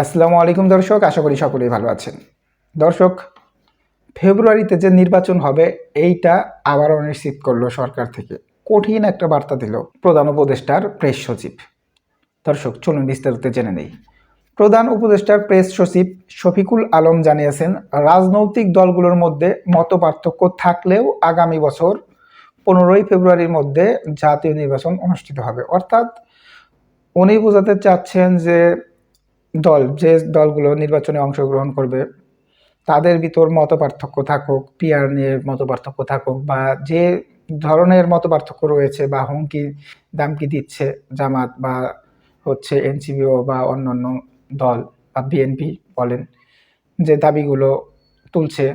আসসালামু আলাইকুম দর্শক, আশা করি সকলেই ভালো আছেন। দর্শক, ফেব্রুয়ারিতে যে নির্বাচন হবে, এইটা আবারও নিশ্চিত করল সরকার থেকে। কঠিন একটা বার্তা দিল প্রধান উপদেষ্টার প্রেস সচিব। দর্শক, চলুন বিস্তারিত জেনে নেই। প্রধান উপদেষ্টার প্রেস সচিব শফিকুল আলম জানিয়েছেন, রাজনৈতিক দলগুলোর মধ্যে মত পার্থক্য থাকলেও আগামী বছর পনেরোই ফেব্রুয়ারির মধ্যে জাতীয় নির্বাচন অনুষ্ঠিত হবে। অর্থাৎ উনি বোঝাতে চাচ্ছেন যে দল, যে দলগুলো নির্বাচনে অংশগ্রহণ করবে, তাদের ভিতর মত পার্থক্য থাকুক পিয়ার নিয়ে মত পার্থক্য থাকুক, বা যে ধরনের মত পার্থক্য রয়েছে বা হুমকি, দামকি দিচ্ছে জামাত বা হচ্ছে এনসিবিও বা অন্যান্য দল বা বিএনপি বলেন, যে দাবিগুলো তুলছে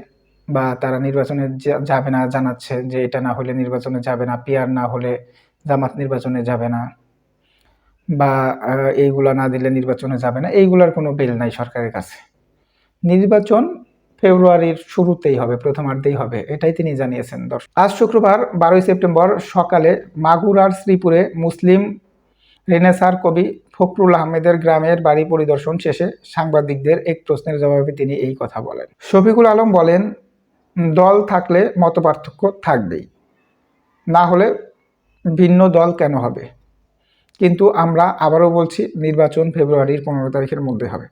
বা তারা নির্বাচনে যাবে না জানাচ্ছে যে এটা না হলে নির্বাচনে যাবে না পিয়ার না হলে জামাত নির্বাচনে যাবে না। বা এইগুলা না দিলে নির্বাচনে যাবে না, এইগুলার কোনো বিল নাই সরকারের কাছে। নির্বাচন ফেব্রুয়ারির শুরুতেই হবে, প্রথমার্ধেই হবে, এটাই তিনি জানিয়েছেন দর্শক। আজ শুক্রবার, বারোই সেপ্টেম্বর, সকালে মাগুরার শ্রীপুরে মুসলিম রেনেসার কবি ফখরুল আহমেদের গ্রামের বাড়ি পরিদর্শন শেষে সাংবাদিকদের এক প্রশ্নের জবাবে তিনি এই কথা বলেন। শফিকুল আলম বলেন, দল থাকলে মতপার্থক্য থাকবেই। না হলে ভিন্ন দল কেন হবে? কিন্তু আমরা আবারও বলছি, নির্বাচন ফেব্রুয়ারির পনেরো তারিখের মধ্যে হবে।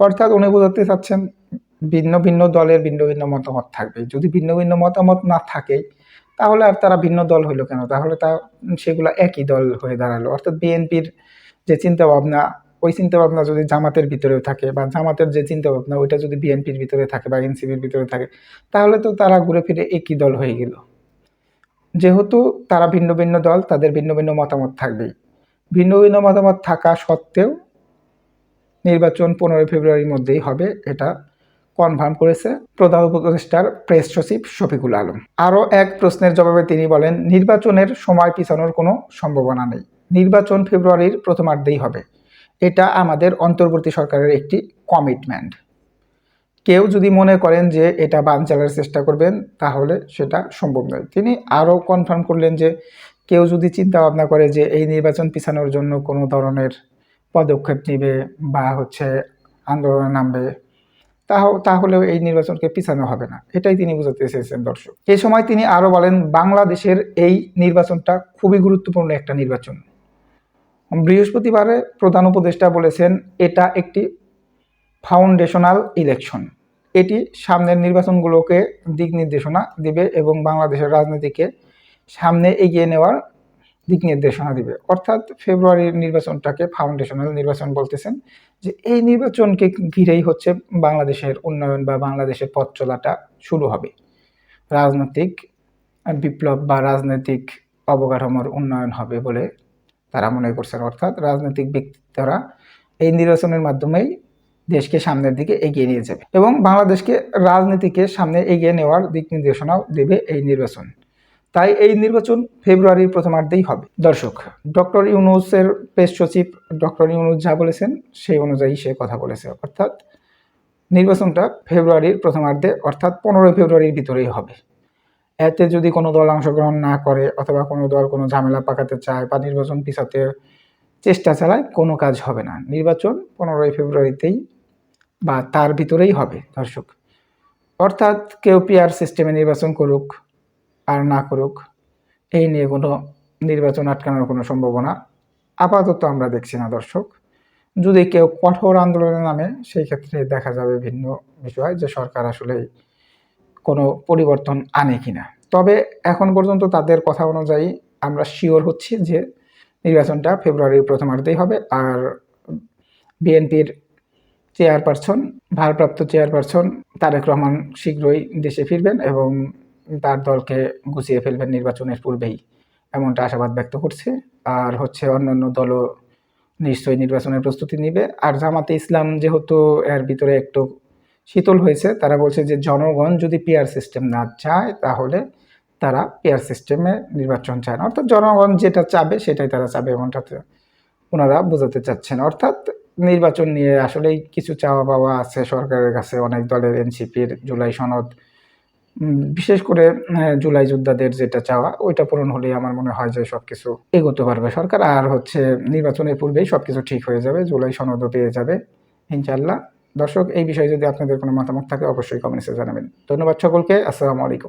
অর্থাৎ উনি বোঝাতে চাচ্ছেন, ভিন্ন ভিন্ন দলের ভিন্ন ভিন্ন মতামত থাকবে। যদি ভিন্ন ভিন্ন মতামত না থাকে, তাহলে আর তারা ভিন্ন দল হইল কেন? তাহলে তা, সেগুলো একই দল হয়ে দাঁড়াল। অর্থাৎ বিএনপির যে চিন্তা ভাবনা ওই চিন্তা ভাবনা যদি জামাতের ভিতরেও থাকে বা জামাতের যে চিন্তা ভাবনা ওইটা যদি বিএনপির ভিতরে থাকে বা এনসিপির ভিতরে থাকে, তাহলে তো তারা ঘুরে ফিরে একই দল হয়ে গেল। যেহেতু তারা ভিন্ন ভিন্ন দল, তাদের ভিন্ন ভিন্ন মতামত থাকবেই। ভিন্ন ভিন্ন মতামত থাকা সত্ত্বেও নির্বাচন পনেরোই ফেব্রুয়ারির মধ্যেই হবে, এটা কনফার্ম করেছে প্রধান উপদেষ্টার প্রেস সচিব শফিকুল আলম। আরও এক প্রশ্নের জবাবে তিনি বলেন, নির্বাচনের সময় পিছানোর কোনো সম্ভাবনা নেই। নির্বাচন ফেব্রুয়ারির প্রথমার্ধেই হবে। এটা আমাদের অন্তর্বর্তী সরকারের একটি কমিটমেন্ট কেউ যদি মনে করেন যে এটা বান চালার চেষ্টা করবেন, তাহলে সেটা সম্ভব নয়। তিনি আরও কনফার্ম করলেন যে কেউ যদি চিন্তা ভাবনা করে যে এই নির্বাচন পিছানোর জন্য কোনো ধরনের পদক্ষেপ নেবে বা হচ্ছে আন্দোলনে নামবে, তাহ- তাহলেও এই নির্বাচনকে পিছানো হবে না। এটাই তিনি বোঝাতে চেয়েছেন দর্শক। এই সময় তিনি আরও বলেন, বাংলাদেশের এই নির্বাচনটা খুবই গুরুত্বপূর্ণ একটা নির্বাচন। বৃহস্পতিবারে প্রধান উপদেষ্টা বলেছেন, এটা একটি ফাউন্ডেশনাল ইলেকশন। এটি সামনের নির্বাচনগুলোকে দিক নির্দেশনা দিবে এবং বাংলাদেশের রাজনীতিকে সামনে এগিয়ে নেওয়ার দিক নির্দেশনা দিবে। অর্থাৎ ফেব্রুয়ারির নির্বাচনটাকে ফাউন্ডেশনাল নির্বাচন বলতেছেন, যে এই নির্বাচনকে ঘিরেই হচ্ছে বাংলাদেশের উন্নয়ন বা বাংলাদেশের পথ চলাটা শুরু হবে। রাজনৈতিক বিপ্লব বা রাজনৈতিক অবকাঠামোর উন্নয়ন হবে বলে তারা মনে করছেন। অর্থাৎ রাজনৈতিক ব্যক্তিরা এই নির্বাচনের মাধ্যমেই দেশকে সামনের দিকে এগিয়ে নিয়ে যাবে এবং বাংলাদেশকে রাজনীতিকে সামনে এগিয়ে নেওয়ার দিক নির্দেশনাও দেবে এই নির্বাচন। তাই এই নির্বাচন ফেব্রুয়ারির প্রথমার্ধেই হবে। দর্শক, ডক্টর ইউনুসের প্রেস সচিব ডক্টর ইউনুস যা বলেছেন, সেই অনুযায়ী সে কথা বলেছে। অর্থাৎ নির্বাচনটা ফেব্রুয়ারির প্রথমার্ধে, অর্থাৎ পনেরোই ফেব্রুয়ারির ভিতরেই হবে। এতে যদি কোনো দল অংশগ্রহণ না করে অথবা কোনো দল কোনো ঝামেলা পাকাতে চায় বা নির্বাচন পিছাতে চেষ্টা চালায়, কোনো কাজ হবে না। নির্বাচন পনেরোই ফেব্রুয়ারিতেই বা তার ভিতরেই হবে, দর্শক। অর্থাৎ কেউ পিআর সিস্টেমে নির্বাচন করুক আর না করুক, এই নিয়ে কোনো নির্বাচন আটকানোর কোনো সম্ভাবনা আপাতত আমরা দেখছি না, দর্শক। যদি কেউ কঠোর আন্দোলনে নামে, সেই ক্ষেত্রে দেখা যাবে ভিন্ন বিষয় যে সরকার আসলে কোনো পরিবর্তন আনে কিনা। তবে এখন পর্যন্ত তাদের কথা অনুযায়ী আমরা শিওর হচ্ছি যে নির্বাচনটা ফেব্রুয়ারির প্রথমার্ধেই হবে আর বিএনপির চেয়ারপারসন, ভারপ্রাপ্ত চেয়ারপারসন তারেক রহমান শীঘ্রই দেশে ফিরবেন এবং তার দলকে গুছিয়ে ফেলবেন নির্বাচনের পূর্বেই, এমনটা আশাবাদ ব্যক্ত করছে। আর হচ্ছে অন্যান্য দলও নিশ্চয়ই নির্বাচনের প্রস্তুতি নিবে। আর জামাতে ইসলাম যেহেতু এর ভিতরে একটু শীতল হয়েছে, তারা বলছে যে জনগণ যদি পিয়ার সিস্টেম না চায়, তাহলে তারা পেয়ার সিস্টেমে নির্বাচন চায় না। অর্থাৎ জনগণ যেটা চাবে, সেটাই তারা চাবে এমনটাতে ওনারা বোঝাতে চাচ্ছেন। অর্থাৎ নির্বাচন নিয়ে আসলেই কিছু চাওয়া পাওয়া আছে সরকারের কাছে। অনেক দলের এনসিপির জুলাই সনদ বিশেষ করে জুলাই যোদ্ধাদের যেটা চাওয়া, ওইটা পূরণ হলে আমার মনে হয় যে সবকিছু এগোতে পারবে সরকার। আর হচ্ছে, নির্বাচনের পূর্বেই সবকিছু ঠিক হয়ে যাবে, জুলাই সনদও পেয়ে যাবে ইনশাল্লাহ দর্শক, এই বিষয়ে যদি আপনাদের কোনো মতামত থাকে, অবশ্যই কমেন্টসে জানাবেন। ধন্যবাদ সকলকে, আসসালামু আলাইকুম।